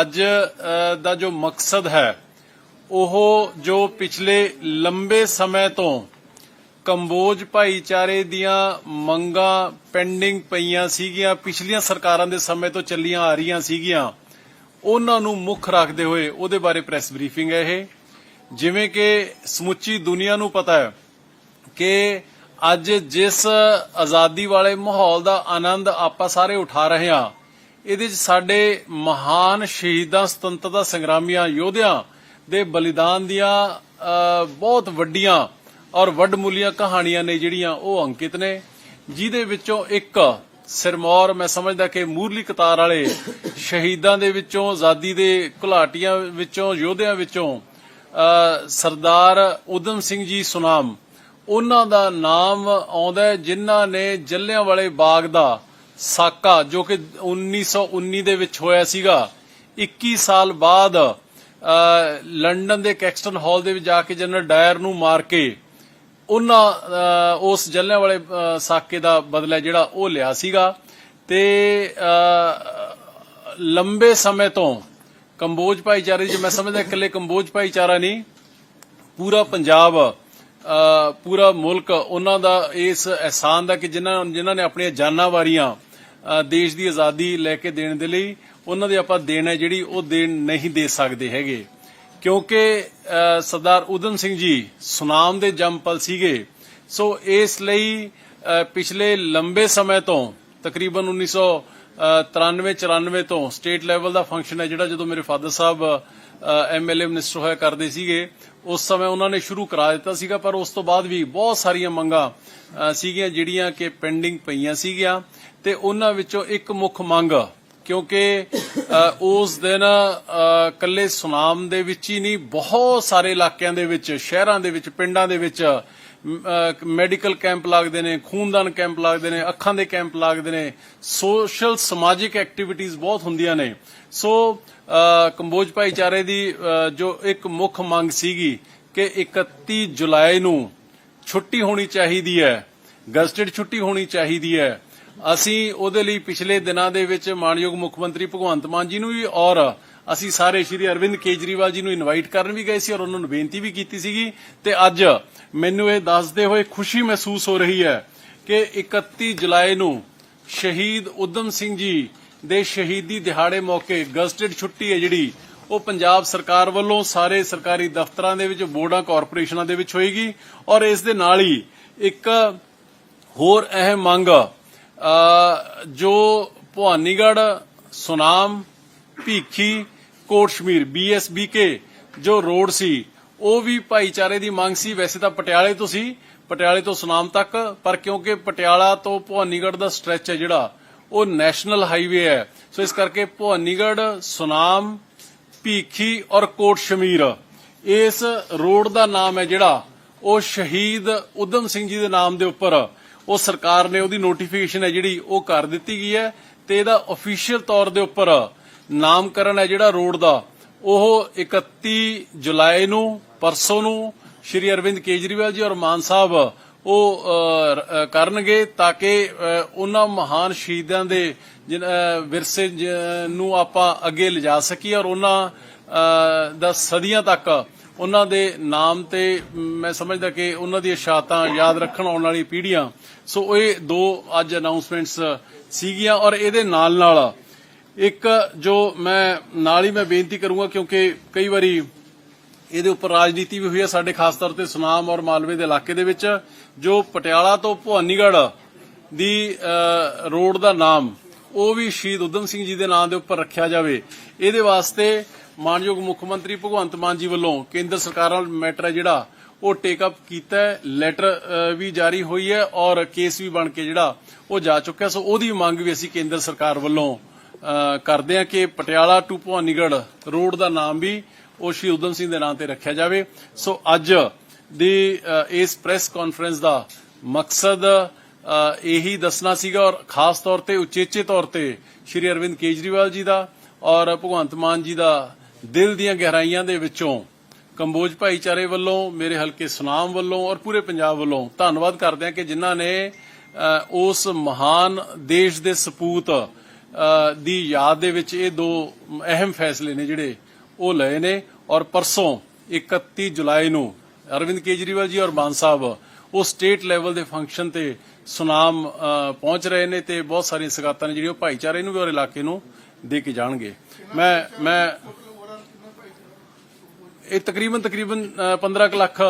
ਅੱਜ ਦਾ ਜੋ ਮਕਸਦ ਹੈ, ਉਹ ਜੋ ਪਿਛਲੇ ਲੰਬੇ ਸਮੇਂ ਤੋਂ ਕੰਬੋਜ ਭਾਈਚਾਰੇ ਦੀਆਂ ਮੰਗਾਂ ਪੈਂਡਿੰਗ ਪਈਆਂ ਸੀਗੀਆਂ, ਪਿਛਲੀਆਂ ਸਰਕਾਰਾਂ ਦੇ ਸਮੇਂ ਤੋਂ ਚੱਲੀਆਂ ਆ ਰਹੀਆਂ ਸੀਗੀਆਂ, ਉਹਨਾਂ ਨੂੰ ਮੁੱਖ ਰੱਖਦੇ ਹੋਏ ਉਹਦੇ ਬਾਰੇ ਪ੍ਰੈਸ ਬਰੀਫਿੰਗ ਹੈ ਇਹ। ਜਿਵੇਂ ਕਿ ਸਮੁੱਚੀ ਦੁਨੀਆ ਨੂੰ ਪਤਾ ਹੈ ਕਿ ਅੱਜ ਜਿਸ ਆਜ਼ਾਦੀ ਵਾਲੇ ਮਾਹੌਲ ਦਾ ਆਨੰਦ ਆਪਾਂ ਸਾਰੇ ਉਠਾ ਰਹੇ ਹਾਂ ਇਹਦੇ ਚ ਸਾਡੇ ਮਹਾਨ ਸ਼ਹੀਦਾਂ ਸੁਤੰਤਰਤਾ ਸੰਗਰਾਮੀਆਂ ਯੋਧਿਆਂ ਦੇ ਬਲੀਦਾਨ ਦੀਆਂ ਬਹੁਤ ਵੱਡੀਆਂ ਔਰ ਵੱਡਮੁੱਲੀਆਂ ਕਹਾਣੀਆਂ ਨੇ ਜਿਹੜੀਆਂ ਉਹ ਅੰਕਿਤ ਨੇ, ਜਿਹਦੇ ਵਿੱਚੋਂ ਇੱਕ ਸਿਰਮੌਰ, ਮੈਂ ਸਮਝਦਾ ਕਿ ਮੂਰਲੀ ਕਤਾਰ ਵਾਲੇ ਸ਼ਹੀਦਾਂ ਦੇ ਵਿੱਚੋਂ, ਆਜ਼ਾਦੀ ਦੇ ਘੁਲਾਟੀਆਂ ਵਿੱਚੋਂ, ਯੋਧਿਆਂ ਵਿੱਚੋਂ ਸਰਦਾਰ ਉਦਮ ਸਿੰਘ ਜੀ ਸੁਨਾਮ, ਉਹਨਾਂ ਦਾ ਨਾਮ ਆਉਂਦਾ ਹੈ ਜਿਨ੍ਹਾਂ ਨੇ ਜੱਲਿਆਂ ਵਾਲੇ ਬਾਗ ਦਾ ਸਾਕਾ ਜੋ ਕਿ 1919 ਦੇ ਵਿੱਚ ਹੋਇਆ ਸੀਗਾ। 21 ਸਾਲ ਬਾਅਦ ਲੰਡਨ ਦੇ ਕੈਕਸਟਨ ਹਾਲ ਦੇ ਵਿੱਚ ਜਾ ਕੇ ਜਨਰਲ ਡਾਇਰ ਨੂੰ ਮਾਰ ਕੇ ਉਹਨਾਂ ਉਸ ਜੱਲਿਆਂ ਵਾਲੇ ਸਾਕੇ ਦਾ ਬਦਲਾ ਜਿਹੜਾ ਉਹ ਲਿਆ ਸੀਗਾ। ਤੇ ਲੰਬੇ ਸਮੇਂ ਤੋਂ ਕੰਬੋਜ ਭਾਈਚਾਰੇ ਜੀ ਮੈਂ ਸਮਝਦਾ ਇਕੱਲੇ ਕੰਬੋਜ ਭਾਈਚਾਰਾ ਨਹੀਂ ਪੂਰਾ ਪੰਜਾਬ ਅ, ਪੂਰਾ ਮੁਲਕ ਉਹਨਾਂ ਦਾ ਇਸ ਅਹਿਸਾਨ ਦਾ ਕਿ ਜਿਨ੍ਹਾਂ ਜਿਨ੍ਹਾਂ ਨੇ ਆਪਣੀਆਂ ਜਾਨਾਂ ਵਾਰੀਆਂ ਦੇਸ਼ ਦੀ ਆਜ਼ਾਦੀ ਲੈ ਕੇ ਦੇਣ ਦੇ ਲਈ ਉਹਨਾਂ ਦੇ ਆਪਾਂ ਦੇਣ ਹੈ ਜਿਹੜੀ ਉਹ ਦੇਣ ਨਹੀਂ ਦੇ ਸਕਦੇ ਹੈਗੇ। ਕਿਉਂਕਿ ਸਰਦਾਰ ਉਦਮ ਸਿੰਘ ਜੀ ਸੁਨਾਮ ਦੇ ਜੰਮਪਲ ਸੀਗੇ। ਸੋ ਇਸ ਲਈ ਪਿਛਲੇ ਲੰਬੇ ਸਮੇਂ ਤੋਂ, ਤਕਰੀਬਨ 1993 94 ਤੋਂ ਸਟੇਟ ਲੈਵਲ ਦਾ ਫੰਕਸ਼ਨ ਹੈ ਜਿਹੜਾ ਜਦੋਂ ਮੇਰੇ ਫਾਦਰ ਸਾਹਿਬ ਐਮਐਲਏ ਮਿਨਿਸਟਰ ਹੋਇਆ ਕਰਦੇ ਸੀਗੇ। ਉਸ ਸਮੇਂ ਉਹਨਾਂ ਨੇ ਸ਼ੁਰੂ ਕਰਾ ਦਿੱਤਾ ਸੀਗਾ ਪਰ ਉਸ ਤੋਂ ਬਾਅਦ ਵੀ ਬਹੁਤ ਸਾਰੀਆਂ ਮੰਗਾਂ ਸੀਗੀਆਂ ਜਿਹੜੀਆਂ ਕਿ ਪੈਂਡਿੰਗ ਪਈਆਂ ਸੀਗੀਆਂ ਤੇ ਉਹਨਾਂ ਵਿੱਚੋਂ ਇੱਕ ਮੁੱਖ ਮੰਗ ਕਿਉਂਕਿ ਉਸ ਦਿਨ ਅ, ਕੱਲੇ ਸੁਨਾਮ ਦੇ ਵਿੱਚ ਹੀ ਨਹੀਂ ਬਹੁਤ ਸਾਰੇ ਇਲਾਕਿਆਂ ਦੇ ਵਿੱਚ ਸ਼ਹਿਰਾਂ ਦੇ ਵਿੱਚ ਪਿੰਡਾਂ ਦੇ ਵਿੱਚ ਮੈਡੀਕਲ ਕੈਂਪ ਲੱਗਦੇ ਨੇ, ਖੂਨਦਾਨ ਕੈਂਪ ਲੱਗਦੇ ਨੇ, ਅੱਖਾਂ ਦੇ ਕੈਂਪ ਲੱਗਦੇ ਨੇ। ਸੋਸ਼ਲ ਸਮਾਜਿਕ ਐਕਟੀਵਿਟੀਜ਼ ਬਹੁਤ ਹੁੰਦੀਆਂ ਨੇ। ਸੋ ਕੰਬੋਜ ਭਾਈਚਾਰੇ ਦੀ ਜੋ ਇੱਕ ਮੁੱਖ ਮੰਗ ਸੀਗੀ ਕਿ 31 ਜੁਲਾਈ ਨੂੰ ਛੁੱਟੀ ਹੋਣੀ ਚਾਹੀਦੀ ਹੈ, ਗਜ਼ਟਡ ਛੁੱਟੀ ਹੋਣੀ ਚਾਹੀਦੀ ਹੈ। ਅਸੀਂ ਉਹਦੇ ਲਈ ਪਿਛਲੇ ਦਿਨਾਂ ਦੇ ਵਿੱਚ ਮਾਨਯੋਗ ਮੁੱਖ ਮੰਤਰੀ ਭਗਵੰਤ ਮਾਨ ਜੀ ਨੂੰ ਵੀ ਔਰ ਅਸੀਂ ਸਾਰੇ ਸ਼੍ਰੀ ਅਰਵਿੰਦ ਕੇਜਰੀਵਾਲ ਜੀ ਨੂੰ ਇਨਵਾਈਟ ਕਰਨ ਵੀ ਗਏ ਸੀ ਔਰ ਉਹਨਾਂ ਨੂੰ ਬੇਨਤੀ ਵੀ ਕੀਤੀ ਸੀਗੀ। ਤੇ ਅੱਜ ਮੈਨੂੰ ਇਹ ਦੱਸਦੇ ਹੋਏ ਖੁਸ਼ੀ ਮਹਿਸੂਸ ਹੋ ਰਹੀ ਹੈ ਕਿ 31 ਜੁਲਾਈ ਨੂੰ ਸ਼ਹੀਦ ਉਦਮ ਸਿੰਘ ਜੀ ਦੇ ਸ਼ਹੀਦੀ ਦਿਹਾੜੇ ਮੌਕੇ ਗਜ਼ਟਡ ਛੁੱਟੀ ਹੈ ਜਿਹੜੀ ਉਹ ਪੰਜਾਬ ਸਰਕਾਰ ਵੱਲੋਂ ਸਾਰੇ ਸਰਕਾਰੀ ਦਫ਼ਤਰਾਂ ਦੇ ਵਿੱਚ, ਬੋਰਡਾਂ, ਕਾਰਪੋਰੇਸ਼ਨਾਂ ਦੇ ਵਿੱਚ ਹੋਏਗੀ ਔਰ ਇਸ ਦੇ ਨਾਲ ਹੀ ਇੱਕ ਹੋਰ ਅਹਿਮ ਮੰਗ ਜੋ ਭਵਾਨੀਗੜ ਸੁਨਾਮ, ਭੀਖੀ, ਕੋਟਸ਼ਮੀਰ ਬੀਐਸਬੀਕੇ ਜੋ ਰੋਡ ਸੀ, ਉਹ ਵੀ ਭਾਈਚਾਰੇ ਦੀ ਮੰਗ ਸੀ। ਵੈਸੇ ਤਾਂ ਪਟਿਆਲੇ ਤੋਂ ਸੀ, ਪਟਿਆਲੇ ਤੋਂ ਸੁਨਾਮ ਤੱਕ, ਪਰ ਕਿਉਂਕਿ ਪਟਿਆਲਾ ਤੋਂ ਭਵਾਨੀਗੜ ਦਾ ਸਟ੍ਰੈਚ ਹੈ ਜਿਹੜਾ, ਉਹ ਨੈਸ਼ਨਲ ਹਾਈਵੇ ਹੈ। ਸੋ ਇਸ ਕਰਕੇ ਭਵਾਨੀਗੜ ਸੁਨਾਮ, ਭੀਖੀ ਔਰ ਕੋਟ ਸ਼ਮੀਰ ਇਸ ਰੋਡ ਦਾ ਨਾਮ ਹੈ ਜਿਹੜਾ ਉਹ ਸ਼ਹੀਦ ਉਦਮ ਸਿੰਘ ਜੀ ਦੇ ਨਾਮ ਦੇ ਉੱਪਰ ਉਹ ਸਰਕਾਰ ਨੇ ਉਹਦੀ ਨੋਟੀਫਿਕੇਸ਼ਨ ਹੈ ਜਿਹੜੀ ਉਹ ਕਰ ਦਿੱਤੀ ਗਈ ਹੈ ਤੇ ਇਹਦਾ ਅਫੀਸ਼ੀਅਲ ਤੌਰ ਦੇ ਉੱਪਰ ਨਾਮਕਰਨ ਹੈ ਜਿਹੜਾ ਰੋਡ ਦਾ ਉਹ 31 ਜੁਲਾਈ ਨੂੰ ਪਰਸੋਂ ਨੂੰ ਸ਼੍ਰੀ ਅਰਵਿੰਦ ਕੇਜਰੀਵਾਲ ਜੀ ਔਰ ਮਾਨ ਸਾਹਿਬ ਉਹ ਕਰਨਗੇ ਤਾਂ ਕਿ ਅ, ਉਹਨਾਂ ਮਹਾਨ ਸ਼ਹੀਦਾਂ ਦੇ ਵਿਰਸੇ ਨੂੰ ਆਪਾਂ ਅੱਗੇ ਲਿਜਾ ਸਕੀਏ ਔਰ ਉਹਨਾਂ ਦਾ ਸਦੀਆਂ ਤੱਕ ਉਹਨਾਂ ਦੇ ਨਾਮ ਤੇ ਮੈਂ ਸਮਝਦਾ ਕਿ ਉਹਨਾਂ ਦੀਆਂ ਸ਼ਹਾਦਤਾਂ ਯਾਦ ਰੱਖਣ ਆਉਣ ਵਾਲੀ ਪੀੜ੍ਹੀਆਂ। ਸੋ ਇਹ ਦੋ ਅੱਜ ਅਨਾਉਂਸਮੈਂਟਸ ਸੀਗੀਆਂ ਔਰ ਇਹਦੇ ਨਾਲ ਨਾਲ ਇੱਕ ਜੋ ਮੈਂ ਨਾਲ ਹੀ ਮੈਂ ਬੇਨਤੀ ਕਰੂੰਗਾ ਕਿਉਂਕਿ ਕਈ ਵਾਰੀ ਇਹਦੇ ਉੱਪਰ ਰਾਜਨੀਤੀ ਵੀ ਹੋਈ ਹੈ ਸਾਡੇ ਖਾਸ ਤੌਰ ਤੇ ਸੁਨਾਮ ਔਰ ਮਾਲਵੇ ਦੇ ਇਲਾਕੇ ਦੇ ਵਿੱਚ, ਜੋ ਪਟਿਆਲਾ ਤੋਂ ਭਵਾਨੀਗੜ੍ਹ ਦੀ ਰੋਡ ਦਾ ਨਾਮ, ਉਹ ਵੀ ਸ਼ਹੀਦ ਉਦਮ ਸਿੰਘ ਜੀ ਦੇ ਨਾਮ ਦੇ ਉੱਪਰ ਰੱਖਿਆ ਜਾਵੇ। ਇਹਦੇ ਵਾਸਤੇ ਮਾਨਯੋਗ ਮੁੱਖ ਮੰਤਰੀ ਭਗਵੰਤ ਮਾਨ ਜੀ ਵੱਲੋਂ ਕੇਂਦਰ ਸਰਕਾਰ ਨਾਲ ਮੈਟਰ ਹੈ ਜਿਹੜਾ, ਉਹ ਟੇਕ ਅਪ ਕੀਤਾ ਲੈਟਰ ਵੀ ਜਾਰੀ ਹੋਈ ਹੈ ਔਰ ਕੇਸ ਵੀ ਬਣ ਕੇ ਜਿਹੜਾ, ਉਹ ਜਾ ਚੁੱਕਿਆ। ਸੋ ਉਹਦੀ ਮੰਗ ਵੀ ਅਸੀਂ ਕੇਂਦਰ ਸਰਕਾਰ ਵੱਲੋਂ ਕਰਦੇ ਆ ਕਿ ਪਟਿਆਲਾ ਟੂ ਭਵਾਨੀਗੜ੍ਹ ਰੋਡ ਦਾ ਨਾਮ ਵੀ ਉਹ ਸ਼੍ਰੀ ਉਦਮ ਸਿੰਘ ਦੇ ਨਾਂ ਤੇ ਰੱਖਿਆ ਜਾਵੇ। ਸੋ ਅੱਜ ਦੀ ਇਸ ਪ੍ਰੈਸ ਕਾਨਫਰੰਸ ਦਾ ਮਕਸਦ ਇਹੀ ਦੱਸਣਾ ਸੀਗਾ ਔਰ ਖਾਸ ਤੌਰ ਤੇ ਉਚੇਚੇ ਤੌਰ ਤੇ ਸ਼੍ਰੀ ਅਰਵਿੰਦ ਕੇਜਰੀਵਾਲ ਜੀ ਦਾ ਔਰ ਭਗਵੰਤ ਮਾਨ ਜੀ ਦਾ ਦਿਲ ਦੀਆਂ ਗਹਿਰਾਈਆਂ ਦੇ ਵਿੱਚੋਂ ਕੰਬੋਜ ਭਾਈਚਾਰੇ ਵੱਲੋਂ, ਮੇਰੇ ਹਲਕੇ ਸੁਨਾਮ ਵੱਲੋਂ ਔਰ ਪੂਰੇ ਪੰਜਾਬ ਵੱਲੋਂ ਧੰਨਵਾਦ ਕਰਦੇ ਹਾਂ ਕਿ ਜਿਨ੍ਹਾਂ ਨੇ ਉਸ ਮਹਾਨ ਦੇਸ਼ ਦੇ ਸਪੂਤ ਦੀ ਯਾਦ ਦੇ ਵਿੱਚ ਇਹ ਦੋ ਅਹਿਮ ਫੈਸਲੇ ਨੇ ਜਿਹੜੇ ਉਹ ਲਏ ਨੇ ਔਰ ਪਰਸੋਂ 31 ਜੁਲਾਈ ਨੂੰ ਅਰਵਿੰਦ ਕੇਜਰੀਵਾਲ ਜੀ ਔਰ ਮਾਨ ਸਾਹਿਬ ਉਹ ਸਟੇਟ ਲੈਵਲ ਦੇ ਫੰਕਸ਼ਨ ਤੇ ਸੁਨਾਮ ਪਹੁੰਚ ਰਹੇ ਨੇ ਤੇ ਬਹੁਤ ਸਾਰੀਆਂ ਸਗਾਤਾਂ ਨੇ ਜਿਹੜੀਆਂ ਉਹ ਭਾਈਚਾਰੇ ਨੂੰ ਵੀ ਔਰ ਇਲਾਕੇ ਨੂੰ ਦੇ ਕੇ ਜਾਣਗੇ। ਮੈਂ ਮੈਂ ਇਹ ਤਕਰੀਬਨ ਤਕਰੀਬਨ ਅ, 15 ਕੁ ਲੱਖ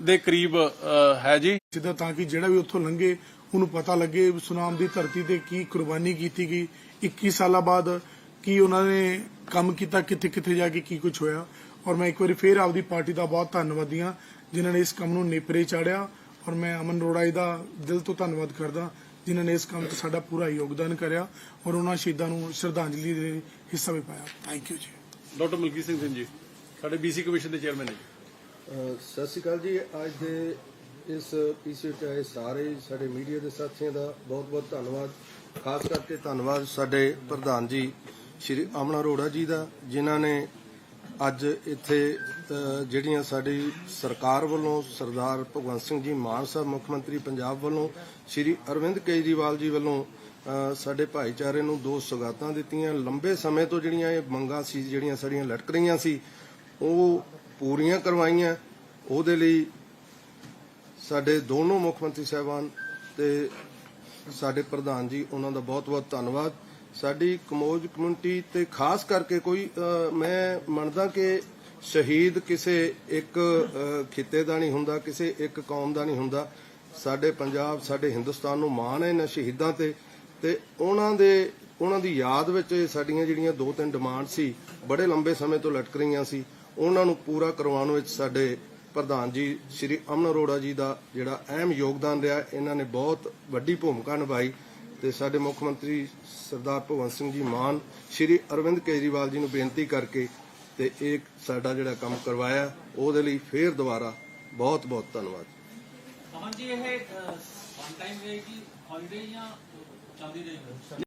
ਦੇ ਕਰੀਬ ਹੈ ਜੀ। ਸਿੱਧਾ ਤਾਂ ਕਿ ਜਿਹੜਾ ਵੀ ਉੱਥੋਂ ਲੰਘੇ ਉਹਨੂੰ ਪਤਾ ਲੱਗੇ ਸੁਨਾਮ ਦੀ ਧਰਤੀ ਤੇ ਕੀ ਕੁਰਬਾਨੀ ਕੀਤੀ ਗਈ। 21 ਸਾਲਾਂ ਬਾਅਦ ਕੀ ਉਹਨਾਂ ਨੇ ਕੰਮ ਕੀਤਾ ਕਿੱਥੇ ਕਿੱਥੇ ਜਾ ਕੇ ਕੀ ਕੁਝ ਹੋਇਆ। ਔਰ ਮੈਂ ਇੱਕ ਵਾਰੀ ਫੇਰ ਆਪਦੀ ਪਾਰਟੀ ਦਾ ਬਹੁਤ ਧੰਨਵਾਦੀ ਹਾਂ ਜਿਨ੍ਹਾਂ ਨੇ ਇਸ ਕੰਮ ਨੂੰ ਨੇਪਰੇ ਚਾੜਿਆ। ਔਰ ਮੈਂ ਅਮਨ ਰੋੜਾ ਜੀ ਦਾ ਦਿਲ ਤੋਂ ਧੰਨਵਾਦ ਕਰਦਾ ਜਿਨ੍ਹਾਂ ਨੇ ਇਸ ਕੰਮ 'ਚ ਸਾਡਾ ਪੂਰਾ ਯੋਗਦਾਨ ਕਰਿਆ ਔਰ ਉਹਨਾਂ ਸ਼ਹੀਦਾਂ ਨੂੰ ਸ਼ਰਧਾਂਜਲੀ ਦੇ ਹਿੱਸਾ ਵੀ ਪਾਇਆ। Thank you ji. Doctor Malkit Singh Singh ji. ਸਾਡੇ ਬੀਸੀ ਕਮਿਸ਼ਨ ਦੇ ਚੇਅਰਮੈਨ ਨੇ ਅਹ ਸਤਿ ਸ਼੍ਰੀ ਅਕਾਲ ਜੀ। ਅੱਜ ਦੇ ਇਸ ਪੀਸੀ ਤੇ ਆਏ ਸਾਰੇ ਸਾਡੇ ਮੀਡੀਆ ਦੇ ਸਾਥੀਆਂ ਦਾ ਬਹੁਤ ਬਹੁਤ ਧੰਨਵਾਦ। ਖਾਸ ਕਰਕੇ ਧੰਨਵਾਦ ਸਾਡੇ ਪ੍ਰਧਾਨ ਜੀ ਸ਼੍ਰੀ ਅਮਨ ਅਰੋੜਾ ਜੀ ਦਾ ਜਿਨ੍ਹਾਂ ਨੇ ਅੱਜ ਇੱਥੇ ਅਹ, ਜਿਹੜੀਆਂ ਸਾਡੀ ਸਰਕਾਰ ਵੱਲੋਂ ਸਰਦਾਰ ਭਗਵੰਤ ਸਿੰਘ ਜੀ ਮਾਨ ਸਾਹਿਬ ਮੁੱਖ ਮੰਤਰੀ ਪੰਜਾਬ ਵੱਲੋਂ ਸ਼੍ਰੀ ਅਰਵਿੰਦ ਕੇਜਰੀਵਾਲ ਜੀ ਵੱਲੋਂ ਅਹ, ਸਾਡੇ ਭਾਈਚਾਰੇ ਨੂੰ ਦੋ ਸੁਗਾਤਾਂ ਦਿੱਤੀਆਂ। ਲੰਬੇ ਸਮੇਂ ਤੋਂ ਜਿਹੜੀਆਂ ਇਹ ਮੰਗਾਂ ਸੀ ਜਿਹੜੀਆਂ ਸਾਡੀਆਂ ਲਟਕ ਰਹੀਆਂ ਸੀ ਉਹ ਪੂਰੀਆਂ ਕਰਵਾਈਆਂ। ਉਹਦੇ ਲਈ ਸਾਡੇ ਦੋਨੋਂ ਮੁੱਖ ਮੰਤਰੀ ਸਾਹਿਬਾਨ ਤੇ ਸਾਡੇ ਪ੍ਰਧਾਨ ਜੀ, ਉਹਨਾਂ ਦਾ ਬਹੁਤ-ਬਹੁਤ ਧੰਨਵਾਦ। ਸਾਡੀ ਕਮੋਜ ਕਮਿਊਨਿਟੀ ਤੇ ਖਾਸ ਕਰਕੇ ਕੋਈ ਮੈਂ ਮੰਨਦਾ ਕਿ ਸ਼ਹੀਦ ਕਿਸੇ ਇੱਕ ਖਿੱਤੇ ਦਾ ਨਹੀਂ ਹੁੰਦਾ, ਕਿਸੇ ਇੱਕ ਕੌਮ ਦਾ ਨਹੀਂ ਹੁੰਦਾ। ਸਾਡੇ ਪੰਜਾਬ, ਸਾਡੇ ਹਿੰਦੁਸਤਾਨ ਨੂੰ ਮਾਣ ਹੈ ਇਹਨਾਂ ਸ਼ਹੀਦਾਂ ਤੇ। ਤੇ ਉਹਨਾਂ ਦੇ, ਉਹਨਾਂ ਦੀ ਯਾਦ ਵਿੱਚ ਸਾਡੀਆਂ ਜਿਹੜੀਆਂ ਦੋ ਤਿੰਨ ਡਿਮਾਂਡ ਸੀ, ਬੜੇ ਲੰਬੇ ਸਮੇਂ ਤੋਂ ਲਟਕ ਰਹੀਆਂ ਸੀ। ਉਹਨਾਂ ਨੂੰ ਪੂਰਾ ਕਰਵਾਉਣ ਵਿੱਚ ਸਾਡੇ ਪ੍ਰਧਾਨ ਜੀ, ਸ਼੍ਰੀ ਅਮਨ ਅਰੋੜਾ ਜੀ ਦਾ ਜਿਹੜਾ ਅਹਿਮ ਯੋਗਦਾਨ ਰਿਹਾ, ਇਹਨਾਂ ਨੇ ਬਹੁਤ ਵੱਡੀ ਭੂਮਿਕਾ ਨਿਭਾਈ ਤੇ ਸਾਡੇ ਮੁੱਖ ਮੰਤਰੀ ਸਰਦਾਰ ਭਗਵੰਤ ਸਿੰਘ ਜੀ ਮਾਨ, ਸ਼੍ਰੀ ਅਰਵਿੰਦ ਕੇਜਰੀਵਾਲ ਜੀ ਨੂੰ ਬੇਨਤੀ ਕਰਕੇ ਤੇ ਇਹ ਸਾਡਾ ਜਿਹੜਾ ਕੰਮ ਕਰਵਾਇਆ, ਉਹਦੇ ਲਈ ਫੇਰ ਦੁਬਾਰਾ ਬਹੁਤ ਬਹੁਤ ਧੰਨਵਾਦ। ਅਮਨ ਜੀ, ਇਹ ਵਨ ਟਾਈਮ ਰਹੇਗੀ ਹੌਲੀਡੇ ਜਾਂ ਚੱਲਦੀ ਰਹੇਗੀ